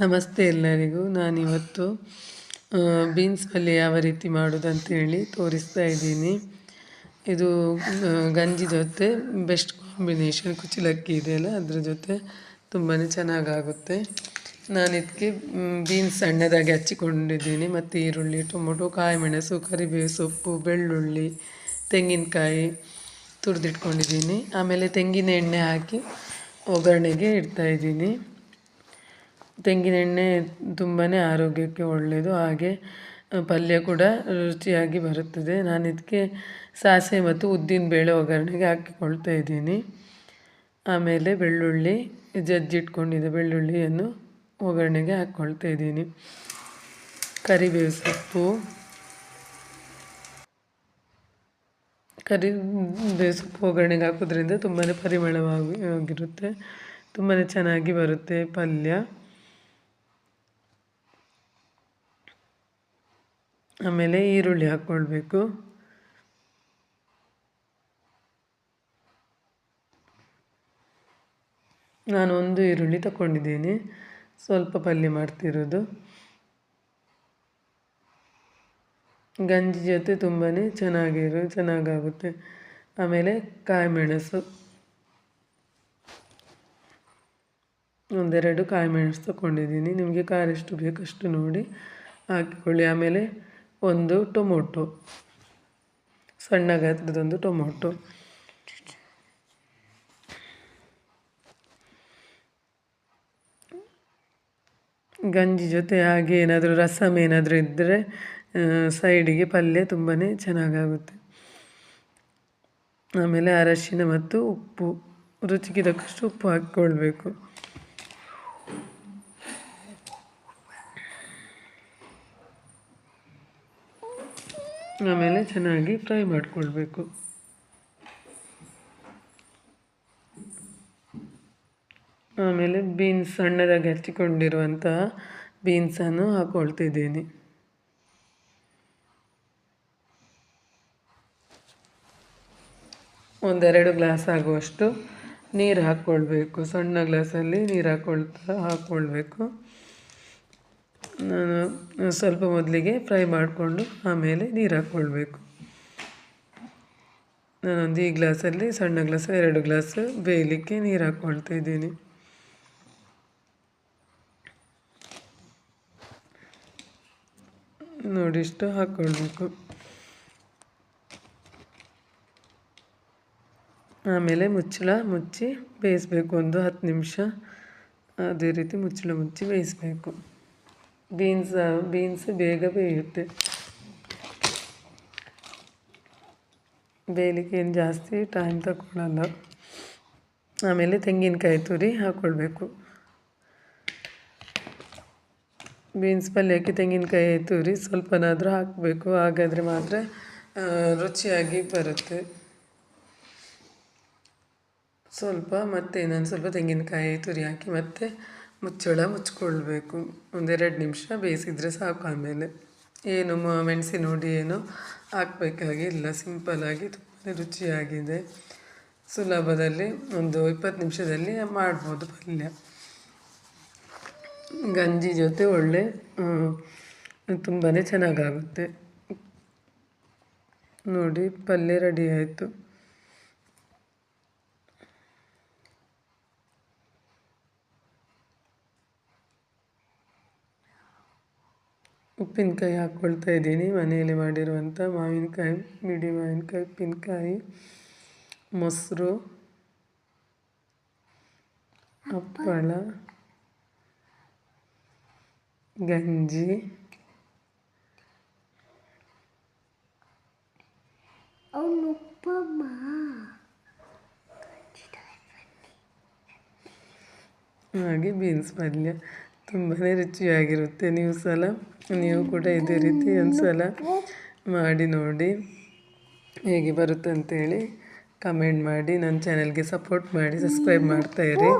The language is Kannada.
ನಮಸ್ತೆ ಎಲ್ಲರಿಗೂ. ನಾನಿವತ್ತು ಬೀನ್ಸ್ ಪಲ್ಯ ಯಾವ ರೀತಿ ಮಾಡೋದಂತೇಳಿ ತೋರಿಸ್ತಾ ಇದ್ದೀನಿ. ಇದು ಗಂಜಿ ಜೊತೆ ಬೆಸ್ಟ್ ಕಾಂಬಿನೇಷನ್, ಕುಚ್ಚಲಕ್ಕಿ ಇದೆಯಲ್ಲ, ಅದ್ರ ಜೊತೆ ತುಂಬಾ ಚೆನ್ನಾಗಾಗುತ್ತೆ. ನಾನು ಇದಕ್ಕೆ ಬೀನ್ಸ್ ಸಣ್ಣದಾಗಿ ಹಚ್ಚಿಕೊಂಡಿದ್ದೀನಿ. ಮತ್ತು ಈರುಳ್ಳಿ, ಟೊಮೊಟೊ, ಕಾಯಿಮೆಣಸು, ಕರಿಬೇವು ಸೊಪ್ಪು, ಬೆಳ್ಳುಳ್ಳಿ, ತೆಂಗಿನಕಾಯಿ ತುರಿದಿಟ್ಕೊಂಡಿದ್ದೀನಿ. ಆಮೇಲೆ ತೆಂಗಿನ ಎಣ್ಣೆ ಹಾಕಿ ಒಗ್ಗರಣೆಗೆ ಇಡ್ತಾಯಿದ್ದೀನಿ ತೆಂಗಿನ ಎಣ್ಣೆ ತುಂಬಾ ಆರೋಗ್ಯಕ್ಕೆ ಒಳ್ಳೆಯದು ಹಾಗೆ ಪಲ್ಯ ಕೂಡ ರುಚಿಯಾಗಿ ಬರುತ್ತದೆ. ನಾನು ಇದಕ್ಕೆ ಸಾಸಿವೆ ಮತ್ತು ಉದ್ದಿನ ಬೇಳೆ ಒಗ್ಗರಣೆಗೆ ಹಾಕಿಕೊಳ್ತಾ ಇದ್ದೀನಿ. ಆಮೇಲೆ ಬೆಳ್ಳುಳ್ಳಿ, ಜಜ್ಜಿಟ್ಕೊಂಡಿದ್ದ ಬೆಳ್ಳುಳ್ಳಿಯನ್ನು ಒಗ್ಗರಣೆಗೆ ಹಾಕ್ಕೊಳ್ತಾ ಇದ್ದೀನಿ. ಕರಿಬೇವು ಸೊಪ್ಪು. ಕರಿಬೇವು ಸೊಪ್ಪು ಒಗ್ಗರಣೆಗೆ ಹಾಕೋದ್ರಿಂದ ತುಂಬಾ ಪರಿಮಳವಾಗಿ, ಆಗಿರುತ್ತೆ. ತುಂಬಾ ಚೆನ್ನಾಗಿ ಬರುತ್ತೆ ಪಲ್ಯ. ಆಮೇಲೆ ಈರುಳ್ಳಿ ಹಾಕ್ಕೊಳ್ಬೇಕು. ನಾನು ಒಂದು ಈರುಳ್ಳಿ ತಗೊಂಡಿದ್ದೀನಿ ಸ್ವಲ್ಪ ಪಲ್ಯ ಮಾಡ್ತಿರೋದು. ಗಂಜಿ ಜೊತೆ ತುಂಬಾ ಚೆನ್ನಾಗಿರೋ, ಚೆನ್ನಾಗಾಗುತ್ತೆ. ಆಮೇಲೆ ಕಾಯಿಮೆಣಸು. ಒಂದೆರಡು ಕಾಯಿಮೆಣಸು ತಗೊಂಡಿದ್ದೀನಿ ನಿಮಗೆ ಖಾರ ಎಷ್ಟು ಬೇಕಷ್ಟು ನೋಡಿ ಹಾಕಿಕೊಳ್ಳಿ. ಆಮೇಲೆ ಒಂದು ಟೊಮೊಟೊ. ಸಣ್ಣ ಗಾತ್ರದೊಂದು ಟೊಮೊಟೊ. ಗಂಜಿ ಜೊತೆ ಹಾಗೆ ಏನಾದರೂ ರಸಮ್ ಏನಾದರೂ ಇದ್ದರೆ ಸೈಡಿಗೆ ಪಲ್ಯ ತುಂಬಾ ಚೆನ್ನಾಗಾಗುತ್ತೆ. ಆಮೇಲೆ ಅರಶಿನ ಮತ್ತು ಉಪ್ಪು. ರುಚಿಗೆ ತಕ್ಕಷ್ಟು ಉಪ್ಪು ಹಾಕ್ಕೊಳ್ಬೇಕು. ಆಮೇಲೆ ಚೆನ್ನಾಗಿ ಫ್ರೈ ಮಾಡಿಕೊಳ್ಬೇಕು. ಆಮೇಲೆ ಬೀನ್ಸ್ ಸಣ್ಣದಾಗಿ ಹಚ್ಚಿಕೊಂಡಿರುವಂತಹ ಬೀನ್ಸನ್ನು ಹಾಕ್ಕೊಳ್ತಿದ್ದೀನಿ ಒಂದೆರಡು ಗ್ಲಾಸ್ ಆಗುವಷ್ಟು ನೀರು ಹಾಕ್ಕೊಳ್ಬೇಕು. ಸಣ್ಣ ಗ್ಲಾಸಲ್ಲಿ ನೀರು ಹಾಕ್ಕೊಳ್ತಾ ಹಾಕ್ಕೊಳ್ಬೇಕು ನಾನು ಸ್ವಲ್ಪ ಮೊದಲಿಗೆ ಫ್ರೈ ಮಾಡಿಕೊಂಡು ಆಮೇಲೆ ನೀರು ಹಾಕ್ಕೊಳ್ಬೇಕು. ನಾನೊಂದು ಈ ಗ್ಲಾಸಲ್ಲಿ ಸಣ್ಣ ಗ್ಲಾಸ್, ಎರಡು ಗ್ಲಾಸ್ ಬೇಯಲಿಕ್ಕೆ ನೀರು ಹಾಕ್ಕೊಳ್ತಾ ಇದ್ದೀನಿ. ನೋಡಿ, ಇಷ್ಟು ಹಾಕ್ಕೊಳ್ಬೇಕು. ಆಮೇಲೆ ಮುಚ್ಚಳ ಮುಚ್ಚಿ ಬೇಯಿಸ್ಬೇಕು, ಒಂದು ಹತ್ತು ನಿಮಿಷ. ಅದೇ ರೀತಿ ಮುಚ್ಚಳ ಮುಚ್ಚಿ ಬೇಯಿಸಬೇಕು. ಬೀನ್ಸ್ ಬೀನ್ಸ್ ಬೇಗ ಬೇಯುತ್ತೆ. ಬೇಯಲಿಕ್ಕೆ ಏನು ಜಾಸ್ತಿ ಟೈಮ್ ತಗೊಳ್ಳಲ್ಲ ಆಮೇಲೆ ತೆಂಗಿನಕಾಯಿ ತುರಿ ಹಾಕ್ಕೊಳ್ಬೇಕು ಬೀನ್ಸ್ ಪಲ್ಯಕ್ಕೆ ತೆಂಗಿನಕಾಯಿ ತುರಿ ಸ್ವಲ್ಪನಾದರೂ ಹಾಕಬೇಕು. ಹಾಗಾದರೆ ಮಾತ್ರ ರುಚಿಯಾಗಿ ಬರುತ್ತೆ. ಸ್ವಲ್ಪ ಮತ್ತೆ ಇನ್ನೊಂದು ಸ್ವಲ್ಪ ತೆಂಗಿನಕಾಯಿ ತುರಿ ಹಾಕಿ ಮತ್ತೆ ಮುಚ್ಚಳ ಮುಚ್ಕೊಳ್ಬೇಕು. ಒಂದೆರಡು ನಿಮಿಷ ಬೇಯಿಸಿದರೆ ಸಾಕು ಆಮೇಲೆ. ಏನು ಮೆಣಸಿನ ನೋಡಿ ಏನು ಹಾಕಬೇಕಾಗಿಲ್ಲ ಸಿಂಪಲ್ಲಾಗಿ ತುಂಬಾ ರುಚಿಯಾಗಿದೆ. ಸುಲಭದಲ್ಲಿ ಒಂದು ಇಪ್ಪತ್ತು ನಿಮಿಷದಲ್ಲಿ ಮಾಡ್ಬೋದು ಪಲ್ಯ. ಗಂಜಿ ಜೊತೆ ಒಳ್ಳೆ ತುಂಬಾ ಚೆನ್ನಾಗಾಗುತ್ತೆ. ನೋಡಿ, ಪಲ್ಯ ರೆಡಿ ಆಯಿತು. ಉಪ್ಪಿನಕಾಯಿ ಹಾಕ್ಕೊಳ್ತಾ ಇದ್ದೀನಿ. ಮನೆಯಲ್ಲಿ ಮಾಡಿರುವಂಥ ಮಾವಿನಕಾಯಿ ಮಿಡಿ ಮಾವಿನಕಾಯಿ ಉಪ್ಪಿನಕಾಯಿ ಮೊಸರು ಹಪ್ಪಳ ಗಂಜಿ ಹಾಗೆ ಬೀನ್ಸ್ ಪಲ್ಯ. ತುಂಬಾ ರುಚಿಯಾಗಿರುತ್ತೆ. ನೀವು ಸಲ, ನೀವು ಕೂಡ ಇದೇ ರೀತಿ ಒಂದು ಸಲ ಮಾಡಿ ನೋಡಿ. ಹೇಗೆ ಬರುತ್ತೆ ಅಂತೇಳಿ ಕಮೆಂಟ್ ಮಾಡಿ ನನ್ನ ಚಾನಲ್ಗೆ ಸಪೋರ್ಟ್ ಮಾಡಿ ಸಬ್ಸ್ಕ್ರೈಬ್ ಮಾಡ್ತಾಯಿರಿ